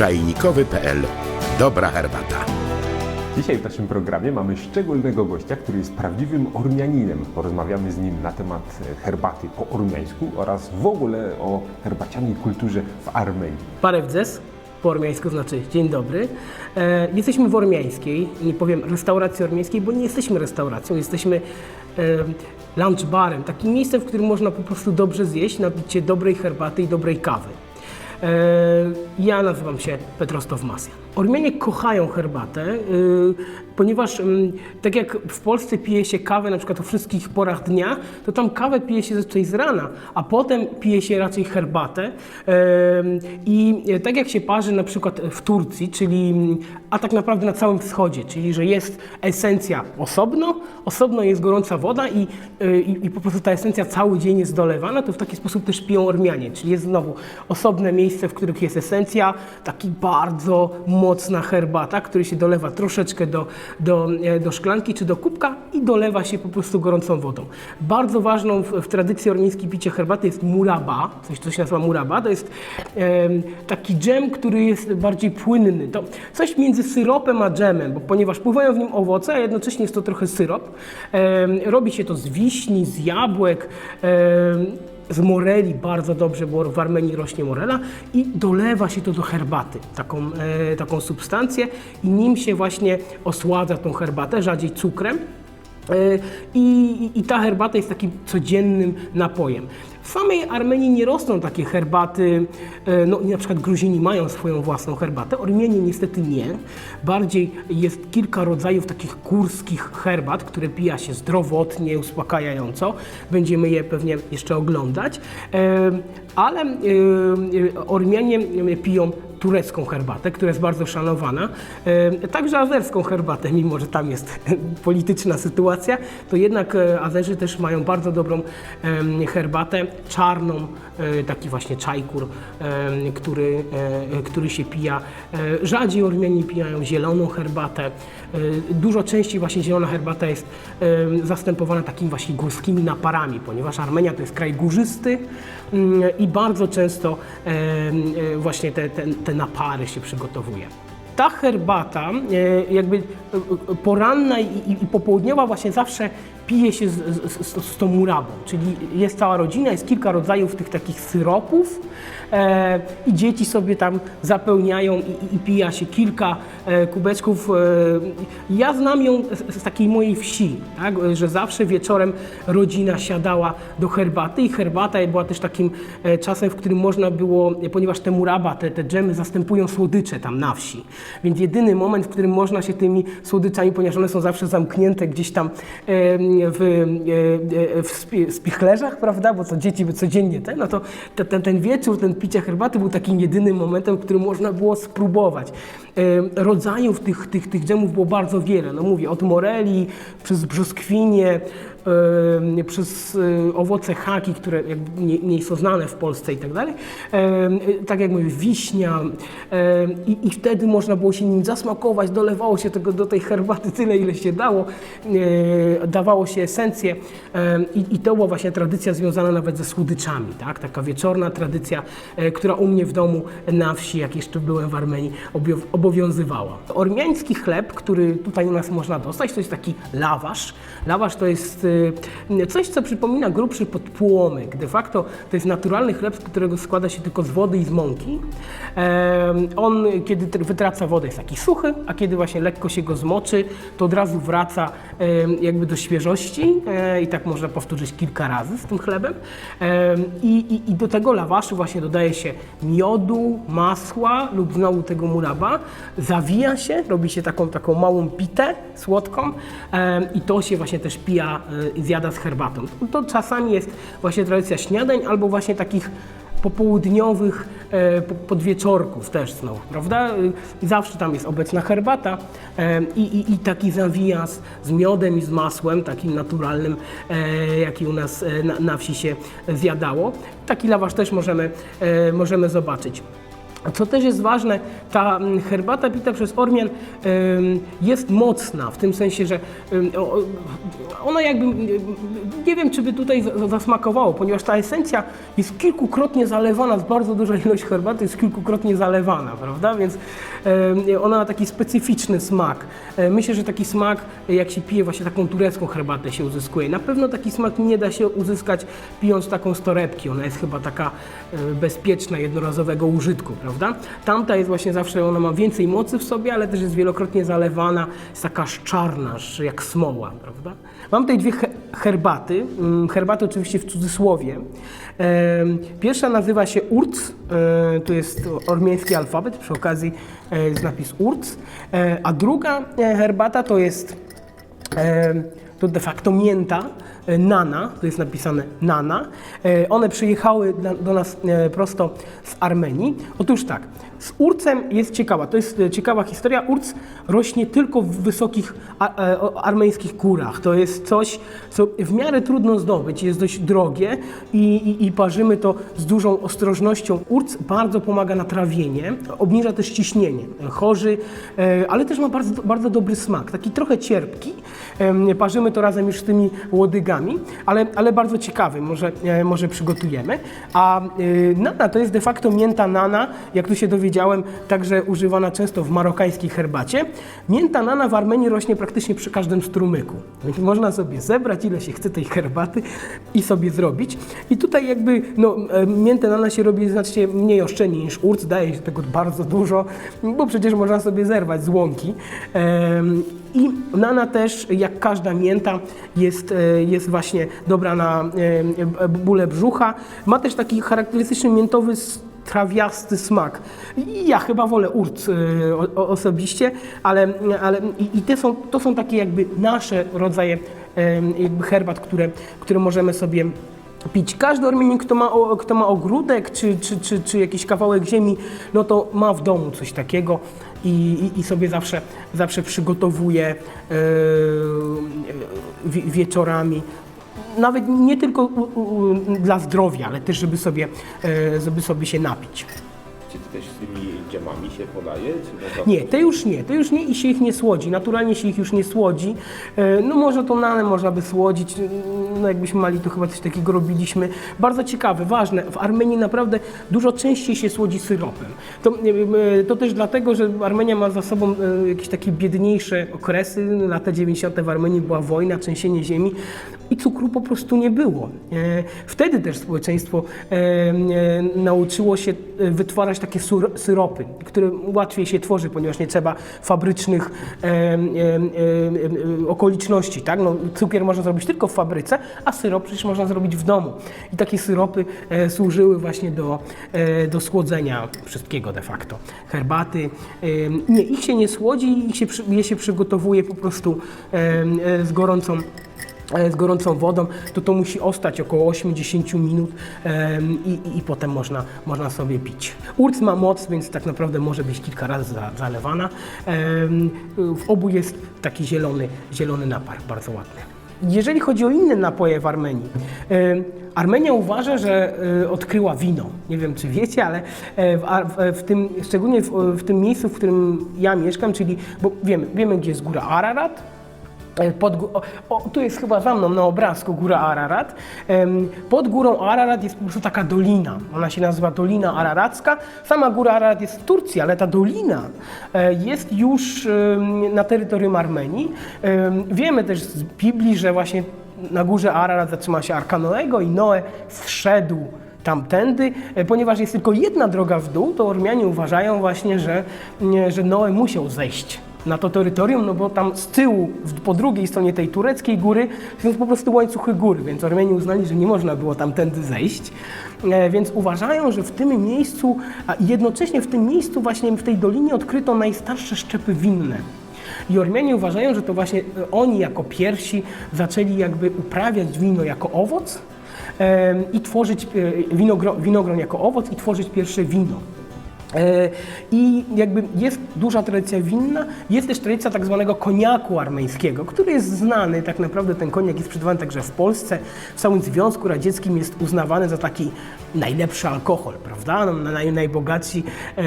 czajnikowy.pl. Dobra herbata. Dzisiaj w naszym programie mamy szczególnego gościa, który jest prawdziwym Ormianinem. Porozmawiamy z nim na temat herbaty po ormiańsku oraz w ogóle o herbacianej kulturze w Armenii. Parewdzes, po ormiańsku znaczy dzień dobry. E, jesteśmy w ormiańskiej, nie powiem restauracji ormiańskiej, bo nie jesteśmy restauracją, jesteśmy e, lunch barem, takim miejscem, w którym można po prostu dobrze zjeść, napić się dobrej herbaty i dobrej kawy. E, ja nazywam się Petrostow Masjan. Ormianie kochają herbatę, y, ponieważ ym, tak jak w Polsce pije się kawę na przykład o wszystkich porach dnia, to tam kawę pije się zazwyczaj z rana, a potem pije się raczej herbatę. Ym, I tak jak się parzy na przykład w Turcji, czyli a tak naprawdę na całym wschodzie, czyli że jest esencja osobno, osobno jest gorąca woda i, y, i, i po prostu ta esencja cały dzień jest dolewana, to w taki sposób też piją Ormianie, czyli jest znowu osobne miejsce, w których jest esencja, taki bardzo mocna herbata, który się dolewa troszeczkę do, do, e, do szklanki czy do kubka i dolewa się po prostu gorącą wodą. Bardzo ważną w, w tradycji ormiańskiej picie herbaty jest muraba, coś co się nazywa muraba, to jest em, taki dżem, który jest bardziej płynny. To coś między syropem a dżemem, bo ponieważ pływają w nim owoce, a jednocześnie jest to trochę syrop. Em, robi się to z wiśni, z jabłek, em, z moreli bardzo dobrze, bo w Armenii rośnie morela i dolewa się to do herbaty, taką, e, taką substancję i nim się właśnie osładza tą herbatę, rzadziej cukrem. E, I, I ta herbata jest takim codziennym napojem. W samej Armenii nie rosną takie herbaty, e, no na przykład Gruzini mają swoją własną herbatę, Ormianie niestety nie. Bardziej jest kilka rodzajów takich górskich herbat, które pija się zdrowotnie, uspokajająco. Będziemy je pewnie jeszcze oglądać. E, Ale e, Ormianie piją turecką herbatę, która jest bardzo szanowana, e, także azerską herbatę, mimo że tam jest polityczna sytuacja, to jednak e, Azerzy też mają bardzo dobrą herbatę, czarną, e, taki właśnie czajkur, który, który się pija. Rzadziej Ormianie pijają zieloną herbatę. Dużo częściej właśnie zielona herbata jest zastępowana takimi właśnie górskimi naparami, ponieważ Armenia to jest kraj górzysty mm, i bardzo często właśnie te, te, te napary się przygotowuje. Ta herbata, e, jakby e, e, poranna i popołudniowa właśnie zawsze pije się z, z, z, tą murabą, czyli jest cała rodzina, jest kilka rodzajów tych takich syropów e, i dzieci sobie tam zapełniają i, i, i pija się kilka e, kubeczków. E, ja znam ją z, z takiej mojej wsi, tak, że zawsze wieczorem rodzina siadała do herbaty i herbata była też takim e, czasem, w którym można było, ponieważ te muraba, te, te dżemy zastępują słodycze tam na wsi, więc jedyny moment, w którym można się tymi słodyczami, ponieważ one są zawsze zamknięte gdzieś tam e, w, e, e, w spi- spichlerzach, prawda, bo co dzieci by codziennie ten, no to te- ten, ten wieczór, ten picie herbaty był takim jedynym momentem, w którym można było spróbować. E, Rodzajów tych, tych, tych dżemów było bardzo wiele, no mówię, od moreli, przez brzoskwinie, przez e, owoce haki, które nie, nie są znane w Polsce i tak dalej. E, Tak jak mówię, wiśnia i, wtedy można było się nim zasmakować, dolewało się tego do tej herbaty tyle, ile się dało, dawało się esencję i, i to była właśnie tradycja związana nawet ze słodyczami, tak? taka wieczorna tradycja, która u mnie w domu na wsi, jak jeszcze byłem w Armenii, obowiązywała. Ormiański chleb, który tutaj u nas można dostać, to jest taki lawasz. Lawasz to jest coś, co przypomina grubszy podpłomyk. De facto to jest naturalny chleb, z którego składa się tylko z wody i z mąki. On, kiedy tr- wytraca wodę, jest taki suchy, a kiedy właśnie lekko się go zmoczy, to od razu wraca jakby do świeżości e, i tak można powtórzyć kilka razy z tym chlebem. I, i, i do tego lawaszu właśnie dodaje się miodu, masła lub znowu tego muraba, zawija się, robi się taką, taką małą pitę słodką i to się właśnie też pija e, i zjada z herbatą. To czasami jest właśnie tradycja śniadań albo właśnie takich popołudniowych e, po- podwieczorków też znowu, prawda? Y, Zawsze tam jest obecna herbata e, i, i, i taki zawijas z miodem i z masłem, takim naturalnym, e, jaki u nas na, na wsi się zjadało. Taki lawasz też możemy, możemy zobaczyć. Co też jest ważne, ta mm, herbata pita przez Ormian jest mocna, w tym sensie, że ona jakby, nie wiem czy by tutaj za- zasmakowało, ponieważ ta esencja jest kilkukrotnie zalewana, z bardzo duża ilość herbaty jest kilkukrotnie zalewana, prawda, więc ona ma taki specyficzny smak. E, Myślę, że taki smak, jak się pije właśnie taką turecką herbatę się uzyskuje. Na pewno taki smak nie da się uzyskać pijąc taką z torebki, ona jest chyba taka e, bezpieczna, jednorazowego użytku, prawda? Tamta jest właśnie zawsze, ona ma więcej mocy w sobie, ale też jest wielokrotnie zalewana, jest taka szczarna, że jak smoła, prawda? Mam tutaj dwie he- herbaty, mm, herbaty oczywiście w cudzysłowie. Pierwsza nazywa się Urc, e, to jest ormiański alfabet, przy okazji e, jest napis Urc, E, a druga herbata to jest to de facto mięta, nana, to jest napisane nana. E, One przyjechały do nas e, prosto z Armenii. Otóż tak, z urcem jest ciekawa, to jest e, ciekawa historia. Urc rośnie tylko w wysokich e, armeńskich górach. To jest coś, co w miarę trudno zdobyć, jest dość drogie i, i, i parzymy to z dużą ostrożnością. Urc bardzo pomaga na trawienie, obniża też ciśnienie. Chorzy, e, ale też ma bardzo, bardzo dobry smak, taki trochę cierpki. Parzymy to razem już z tymi łodygami, ale, ale bardzo ciekawy, może, e, może przygotujemy. A e, nana to jest de facto mięta nana, jak tu się dowiedziałem, także używana często w marokańskiej herbacie. Mięta nana w Armenii rośnie praktycznie przy każdym strumyku. Więc można sobie zebrać ile się chce tej herbaty i sobie zrobić. I tutaj jakby no, e, miętę nana się robi znacznie mniej oszczędnie niż urc, daje się tego bardzo dużo, bo przecież można sobie zerwać z łąki. I nana też, jak każda mięta, jest, e, jest właśnie dobra na e, bóle brzucha. Ma też taki charakterystyczny miętowy trawiasty smak. Ja chyba wolę urc e, o, osobiście, ale, ale i, i te są, to są takie jakby nasze rodzaje jakby herbat, które, które możemy sobie pić. Każdy Ormianin, kto ma, kto ma ogródek czy, czy, czy, czy jakiś kawałek ziemi, no to ma w domu coś takiego i, i, sobie zawsze, zawsze przygotowuje e, wi- wieczorami. Nawet nie tylko dla zdrowia, ale też żeby sobie, e, żeby sobie się napić. Czy ty też z tymi dżemami się podaje? Można... Nie, te już nie, te już nie i się ich nie słodzi. Naturalnie się ich już nie słodzi. E, No może tą nanę można by słodzić, no jakbyśmy mali, to chyba coś takiego robiliśmy. Bardzo ciekawe, ważne, w Armenii naprawdę dużo częściej się słodzi syropem. To, e, to też dlatego, że Armenia ma za sobą e, jakieś takie biedniejsze okresy. Lata 90. w Armenii była wojna, trzęsienie ziemi i cukru po prostu nie było. E, Wtedy też społeczeństwo e, e, nauczyło się e, wytwarzać takie syropy, które łatwiej się tworzy, ponieważ nie trzeba fabrycznych e, e, e, okoliczności. Tak? No, cukier można zrobić tylko w fabryce, a syrop przecież można zrobić w domu. I takie syropy e, służyły właśnie do, e, do schłodzenia wszystkiego de facto. Herbaty. E, nie, ich się nie słodzi, ich się, je się przygotowuje po prostu e, e, z gorącą z gorącą wodą, to to musi ostać około 8-10 minut i, i, i potem można, można sobie pić. Urc ma moc, więc tak naprawdę może być kilka razy za, zalewana. W obu jest taki zielony, zielony napar, bardzo ładny. Jeżeli chodzi o inne napoje w Armenii, Armenia uważa, że e, odkryła wino. Nie wiem, czy wiecie, ale e, w, tym, szczególnie w, w tym miejscu, w którym ja mieszkam, czyli, bo wiemy, wiemy gdzie jest góra Ararat, E, Pod, gó- o, o, tu jest chyba za mną na obrazku góra Ararat. Pod górą Ararat jest po prostu taka dolina. Ona się nazywa Dolina Araracka. Sama góra Ararat jest w Turcji, ale ta dolina e, jest już na terytorium Armenii. Em, Wiemy też z Biblii, że właśnie na górze Ararat zatrzymał się Arka Noego i Noe zszedł tamtędy, e, ponieważ jest tylko jedna droga w dół, to Ormianie uważają właśnie, że, że Noe musiał zejść na to terytorium, no bo tam z tyłu, po drugiej stronie tej tureckiej góry są po prostu łańcuchy góry, więc Ormianie uznali, że nie można było tamtędy zejść, e, więc uważają, że w tym miejscu, a jednocześnie w tym miejscu właśnie w tej dolinie odkryto najstarsze szczepy winne. I Ormianie uważają, że to właśnie e, oni jako pierwsi zaczęli jakby uprawiać wino jako owoc i tworzyć e, winogro, winogron jako owoc i tworzyć pierwsze wino. E, I jakby jest duża tradycja winna, jest też tradycja tak zwanego koniaku armeńskiego, który jest znany, tak naprawdę ten koniak jest sprzedawany także w Polsce. W całym Związku Radzieckim jest uznawany za taki najlepszy alkohol, prawda? No, naj, najbogatsi e,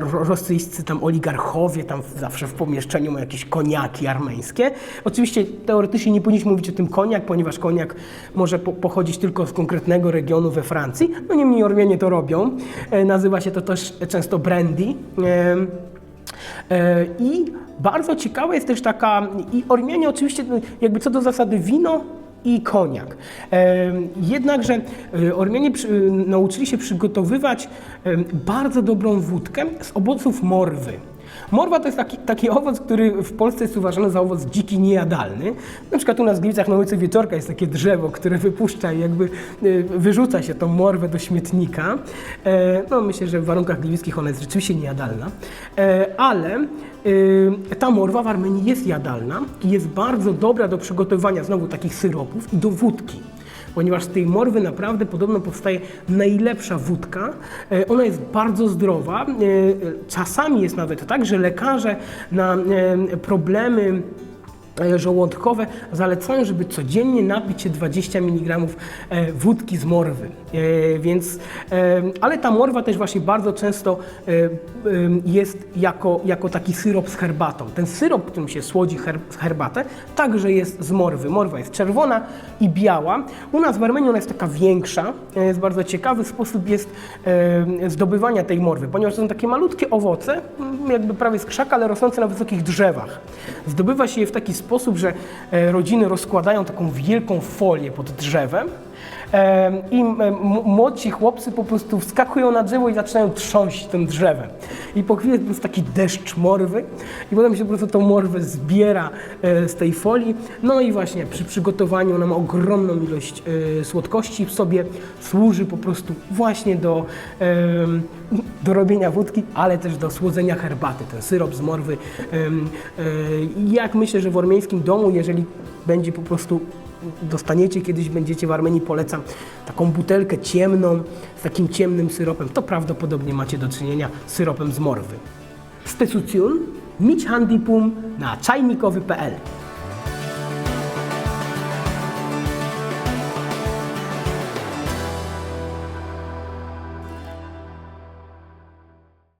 ro- rosyjscy tam oligarchowie tam zawsze w pomieszczeniu mają jakieś koniaki armeńskie. Oczywiście teoretycznie nie powinniśmy mówić o tym koniak, ponieważ koniak może po, pochodzić tylko z konkretnego regionu we Francji. No niemniej Ormianie to robią. E, nazywa się to też często brandy. E, I bardzo ciekawa jest też taka, i Ormianie oczywiście jakby co do zasady wino i koniak. Jednakże e, Ormianie nauczyli się przygotowywać bardzo dobrą wódkę z owoców morwy. Morwa to jest taki, taki owoc, który w Polsce jest uważany za owoc dziki niejadalny. Na przykład u nas w Gliwicach na ulicy Wieczorka jest takie drzewo, które wypuszcza i jakby e, wyrzuca się tą morwę do śmietnika. E, No myślę, że w warunkach gliwickich ona jest rzeczywiście niejadalna. E, Ale ta morwa w Armenii jest jadalna i jest bardzo dobra do przygotowania znowu takich syropów i do wódki ponieważ z tej morwy naprawdę podobno powstaje najlepsza wódka. E, Ona jest bardzo zdrowa. E, Czasami jest nawet tak, że lekarze na e, problemy żołądkowe zalecają, żeby codziennie napić się 20 mg e, wódki z morwy. E, Więc, e, ale ta morwa też właśnie bardzo często e, e, jest jako, jako taki syrop z herbatą. Ten syrop, którym się słodzi her, herbatę, także jest z morwy. Morwa jest czerwona i biała. U nas w Armenii ona jest taka większa. E, Jest bardzo ciekawy sposób jest e, zdobywania tej morwy, ponieważ to są takie malutkie owoce, jakby prawie z krzaka, ale rosnące na wysokich drzewach. Zdobywa się je w taki sposób, że e, rodziny rozkładają taką wielką folię pod drzewem i młodsi chłopcy po prostu wskakują na drzewo i zaczynają trząść tym drzewem. I po chwili jest taki deszcz morwy i potem się po prostu tą morwę zbiera e, z tej folii. No i właśnie przy przygotowaniu ona ma ogromną ilość e, słodkości w sobie, służy po prostu właśnie do, do robienia wódki, ale też do słodzenia herbaty. Ten syrop z morwy. e, Jak myślę, że w ormiańskim domu, jeżeli będzie po prostu dostaniecie kiedyś, będziecie w Armenii, polecam taką butelkę ciemną, z takim ciemnym syropem, to prawdopodobnie macie do czynienia z syropem z morwy. Specucjun, mić handipum na czajnikowy.pl